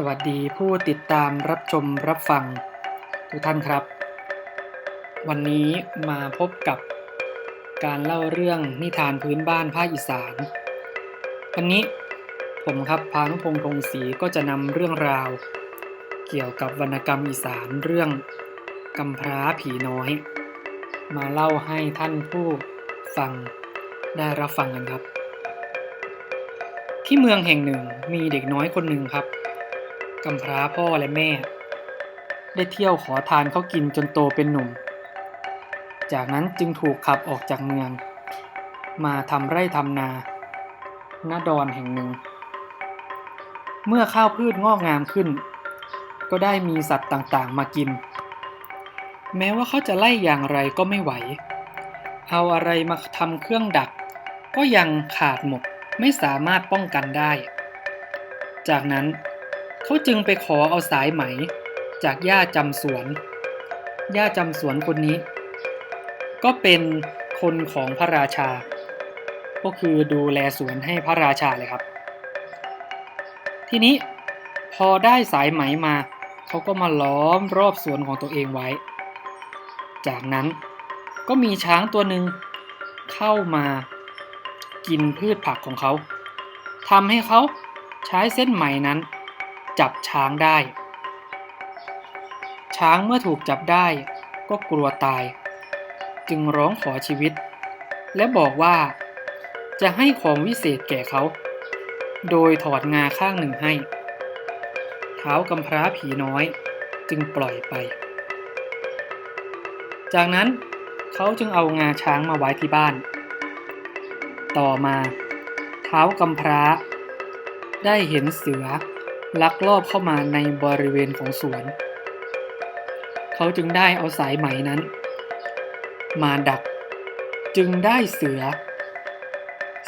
สวัสดีผู้ติดตามรับชมรับฟัง ทุกท่านครับ วันนี้มาพบกับการเล่าเรื่องนิทานพื้นบ้านภาคอีสาน วันนี้ผมครับพานุพงษ์ธงศรีก็จะนำเรื่องราว เกี่ยวกับวรรณกรรมอีสานเรื่องกำพร้าผีน้อย มาเล่าให้ท่านผู้ฟังได้รับฟังกันครับ ที่เมืองแห่งหนึ่งมีเด็กน้อยคนหนึ่งครับ กำพร้าพ่อและแม่ ได้เที่ยวขอทานเขากินจนโตเป็นหนุ่ม จากนั้นจึงถูกขับออกจากเมือง มาทำไร่ทำนาณดอนแห่งหนึ่ง เมื่อข้าวพืชงอกงามขึ้น ก็ได้มีสัตว์ต่างๆมากิน แม้ว่าเขาจะไล่อย่างไรก็ไม่ไหว เอาอะไรมาทำเครื่องดัก ก็ยังขาดหมดไม่สามารถป้องกันได้ จากนั้น เขาจึงไปขอเอาสายไหม จากย่าจำสวน ย่าจำสวนคนนี้ ก็เป็นคนของพระราชา ก็คือดูแลสวนให้พระราชาเลยครับ ทีนี้พอได้สายไหมมา เขาก็มาล้อมรอบสวนของตัวเองไว้ จากนั้นก็มีช้างตัวหนึ่งเข้ามากินพืชผักของเขาทำให้เขาใช้เส้นไหมนั้น จับช้างได้ ช้างเมื่อถูกจับได้ก็กลัวตาย จึงร้องขอชีวิต และบอกว่าจะให้ของวิเศษแก่เขา โดยถอดงาข้างหนึ่งให้ เท้ากำพร้าผีน้อยจึงปล่อยไป จากนั้นเขาจึงเอางาช้างมาไว้ที่บ้าน ต่อมา เท้ากำพร้าได้เห็นเสือ ลักลอบเข้ามาในบริเวณของสวน เขาจึงได้เอาสายไหมนั้น มาดัก จึงได้เสือ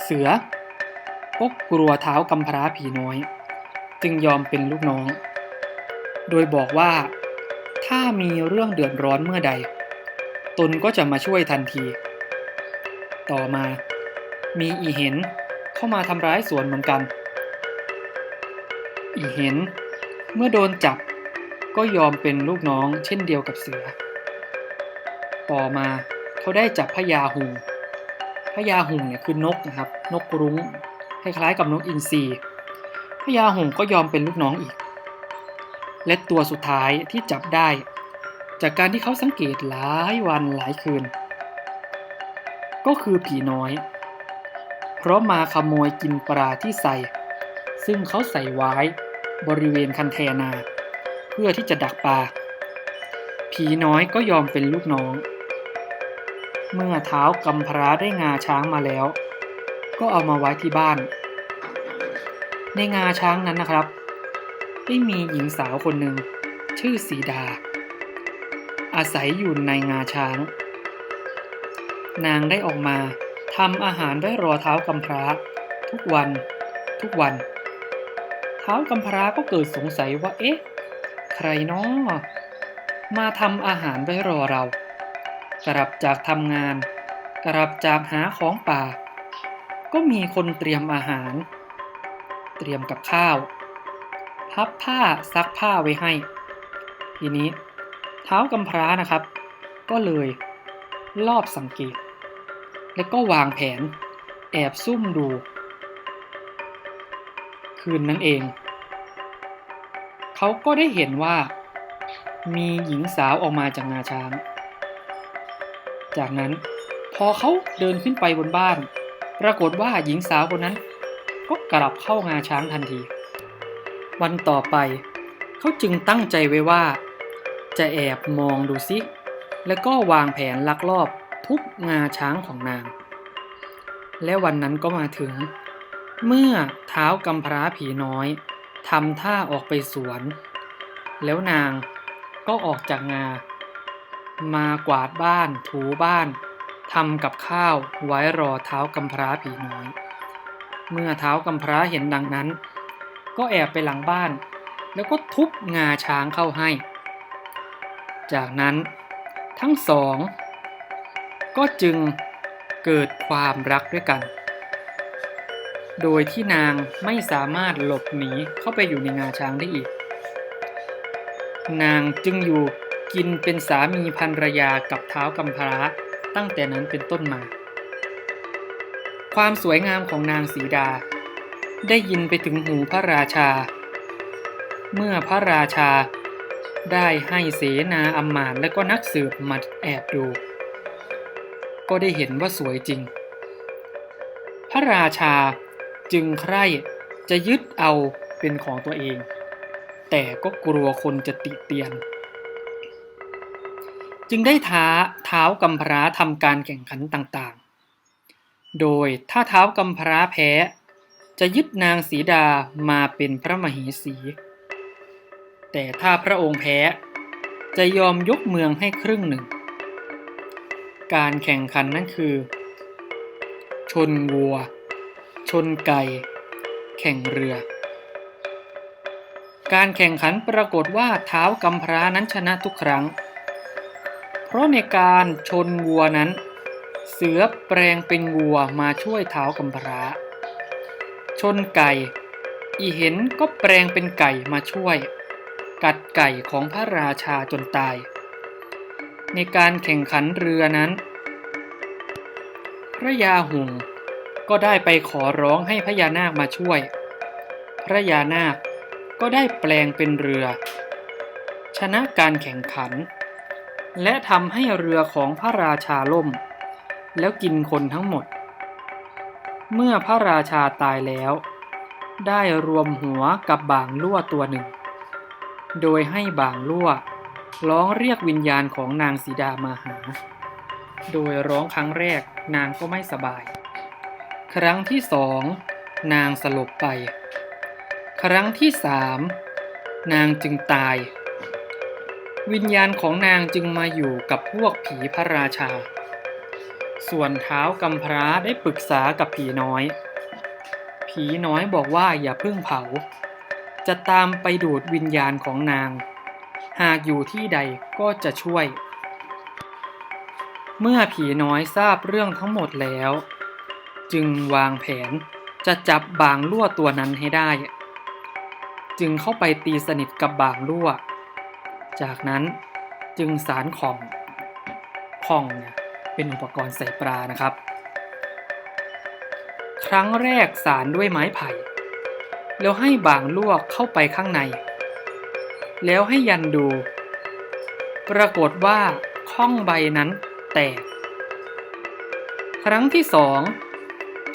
เสือก็กลัวเท้ากำพร้าผีน้อย จึงยอมเป็นลูกน้อง โดยบอกว่า ถ้ามีเรื่องเดือดร้อนเมื่อใด ตนก็จะมาช่วยทันที ต่อมา มีอีเห็นเข้ามาทำร้ายสวนเหมือนกัน อีเห็น เมื่อโดนจับก็ยอมเป็นลูกน้องเช่นเดียวกับเสือ ต่อมาเขาได้จับพญาหุงพญาหุงเนี่ยคือนกนะครับ นกรุ้งคล้ายๆกับนกอินทรีพญาหุงก็ยอมเป็นลูกน้องอีก และตัวสุดท้ายที่จับได้ จากการที่เขาสังเกตหลายวันหลายคืน ก็คือผีน้อย เพราะมาขโมยกินปลาที่ใส่ ซึ่งเขาใส่ไว้บริเวณคันแทนา เพื่อที่จะดักปลา ผีน้อยก็ยอมเป็นลูกน้อง เมื่อเท้ากำพร้าได้งาช้างมาแล้ว ก็เอามาไว้ที่บ้าน ในงาช้างนั้นนะครับ ได้มีหญิงสาวคนหนึ่ง ชื่อสีดา อาศัยอยู่ในงาช้าง นางได้ออกมาทำอาหารไว้รอเท้ากำพร้าทุกวัน ทุกวัน ท้ากำพร้าก็เกิดสงสัยว่าเอ๊ะ ใครนาะมาทำอาหารไว้รอเรา กลับจากทำงาน กลับจากหาของป่า ก็มีคนเตรียมอาหาร เตรียมกับข้าว พับผ้าซักผ้าไว้ให้ ทีนี้เท้ากำพร้านะครับ ก็เลยลอบสังเกต และก็วางแผน แอบซุ่มดู คืนนั้นเอง เขาก็ได้เห็นว่า มีหญิงสาวออกมาจากงาช้าง จากนั้นพอเขาเดินขึ้นไปบนบ้าน ปรากฏว่าหญิงสาวคนนั้น ก็กลับเข้างาช้างทันที วันต่อไป เขาจึงตั้งใจไว้ว่า จะแอบมองดูซิ แล้วก็วางแผนลักลอบทุบงาช้างของนาง และวันนั้นก็มาถึง เมื่อเท้ากำพร้าผีน้อยทำท่าออกไปสวน แล้วนางก็ออกจากงา มากวาดบ้านถูบ้านทำกับข้าวไว้รอเท้ากำพร้าผีน้อย เมื่อเท้ากำพร้าเห็นดังนั้น ก็แอบไปหลังบ้าน แล้วก็ทุบงาช้างเข้าให้ จากนั้นทั้งสอง ก็จึงเกิดความรักด้วยกัน โดยที่นางไม่สามารถหลบหนีเข้าไปอยู่ในงาช้างได้อีก นางจึงอยู่กินเป็นสามีภรรยากับเท้ากำพร้าตั้งแต่นั้นเป็นต้นมา ความสวยงามของนางสีดา ได้ยินไปถึงหูพระราชา เมื่อพระราชาได้ให้เสนาอำมาตย์และก็นักสืบมาแอบดู ก็ได้เห็นว่าสวยจริง พระราชา จึงใคร่จะยึดเอาเป็นของตัวเอง แต่ก็กลัวคนจะติเตียน จึงได้ท้าเท้าวกำพร้าทำการแข่งขันต่างๆ โดยถ้าเท้าวกำพร้าแพ้ จะยึดนางสีดามาเป็นพระมเหสี แต่ถ้าพระองค์แพ้ จะยอมยกเมืองให้ครึ่งหนึ่ง การแข่งขันนั่นคือ ชนวัว ชนไก่ แข่งเรือ การแข่งขันปรากฏว่าเท้ากำพร้านั้นชนะทุกครั้ง เพราะในการชนวัวนั้น เสือแปลงเป็นวัวมาช่วยเท้ากำพร้า ชนไก่ อีเห็นก็แปลงเป็นไก่มาช่วย กัดไก่ของพระราชาจนตาย ในการแข่งขันเรือนั้น พระยาหุง ก็ได้ไปขอร้องให้พญานาคมาช่วย พระยานาคก็ได้แปลงเป็นเรือ ชนะการแข่งขัน และทำให้เรือของพระราชาล่ม แล้วกินคนทั้งหมด เมื่อพระราชาตายแล้ว ได้รวมหัวกับบางลั่วตัวหนึ่ง โดยให้บางลั่วร้องเรียกวิญญาณของนางสีดามาหา โดยร้องครั้งแรกนางก็ไม่สบาย ครั้งที่สองนางสลบไป ครั้งที่สามนางจึงตาย วิญญาณของนางจึงมาอยู่กับพวกผีพระราชา ส่วนเท้ากำพร้าได้ปรึกษากับผีน้อย ผีน้อยบอกว่าอย่าเพิ่งเผา จะตามไปดูดวิญญาณของนาง หากอยู่ที่ใดก็จะช่วย เมื่อผีน้อยทราบเรื่องทั้งหมดแล้ว จึงวางแผนจะจับบางลั่วตัวนั้นให้ได้ จึงเข้าไปตีสนิทกับบางลั่ว จากนั้นจึงสารของของเนี่ยเป็นอุปกรณ์ใส่ปลานะครับ ครั้งแรกสารด้วยไม้ไผ่ แล้วให้บางลวเข้าไปข้างใน แล้วให้ยันดู ปรากฏว่าข้องใบนั้นแตก ครั้งที่สอง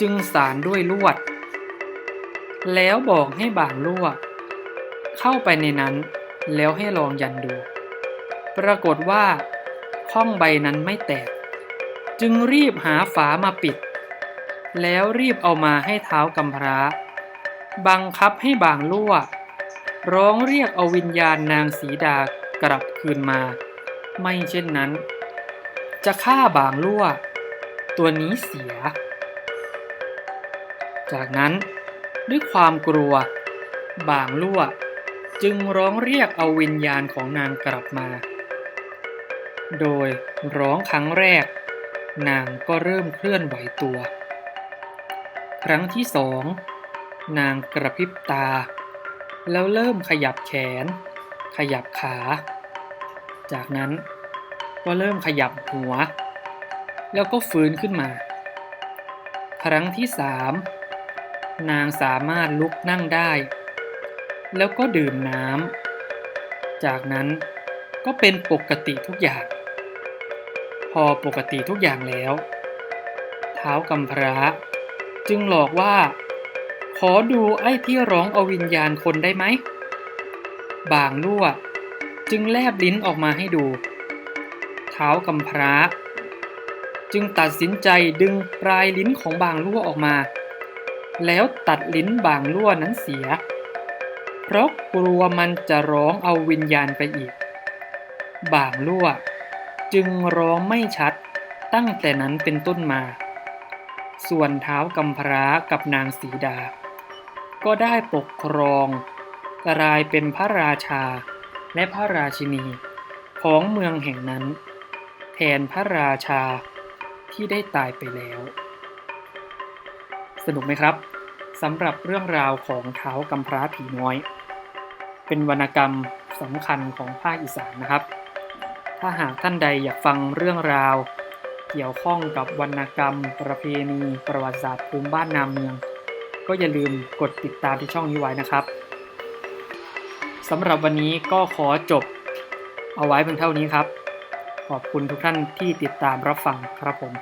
จึงสารด้วยลวด แล้วบอกให้บางลวกเข้าไปในนั้นแล้วให้ลองยันดู ปรากฏว่าข้องใบนั้นไม่แตก จึงรีบหาฝามาปิด แล้วรีบเอามาให้เท้ากำพร้า บังคับให้บางลั่วร้องเรียกเอาวิญญาณนางสีดากลับคืนมา ไม่เช่นนั้น จะฆ่าบางลั่วตัวนี้เสีย จากนั้นด้วยความกลัว บางลั่วจึงร้องเรียกเอาวิญญาณของนางกลับมา โดยร้องครั้งแรก นางก็เริ่มเคลื่อนไหวตัว ครั้งที่สองนางกระพริบตา แล้วเริ่มขยับแขน ขยับขา จากนั้นก็เริ่มขยับหัว แล้วก็ฟื้นขึ้นมา ครั้งที่สาม นางสามารถลุกนั่งได้ แล้วก็ดื่มน้ำ จากนั้นก็เป็นปกติทุกอย่าง พอปกติทุกอย่างแล้ว เท้ากำพร้าจึงหลอกว่า ขอดูไอ้ที่ร้องอวิญญาณคนได้ไหม บางลั่วจึงแลบลิ้นออกมาให้ดู เท้ากำพร้าจึงตัดสินใจดึงปลายลิ้นของบางลั่วออกมา แล้วตัดลิ้นบางลั่วนั้นเสีย เพราะกลัวมันจะร้องเอาวิญญาณไปอีก บางลั่ว จึงร้องไม่ชัดตั้งแต่นั้นเป็นต้นมา ส่วนเท้ากำพร้ากับนางสีดา ก็ได้ปกครองกลายเป็นพระราชาและพระราชินีของเมืองแห่งนั้น แทนพระราชาที่ได้ตายไปแล้ว สนุกไหมครับสำหรับเรื่องราวของเท้ากำพร้าผีน้อย เป็นวรรณกรรมสำคัญของภาคอีสานนะครับ ถ้าหากท่านใดอยากฟังเรื่องราว เกี่ยวข้องกับวรรณกรรม ประเพณี ประวัติศาสตร์ภูมิบ้านนามเมือง ก็อย่าลืมกดติดตามที่ช่องนี้ไว้นะครับสำหรับวันนี้ก็ขอจบเอาไว้เพียงเท่านี้ครับ ขอบคุณทุกท่านที่ติดตามรับฟังครับผม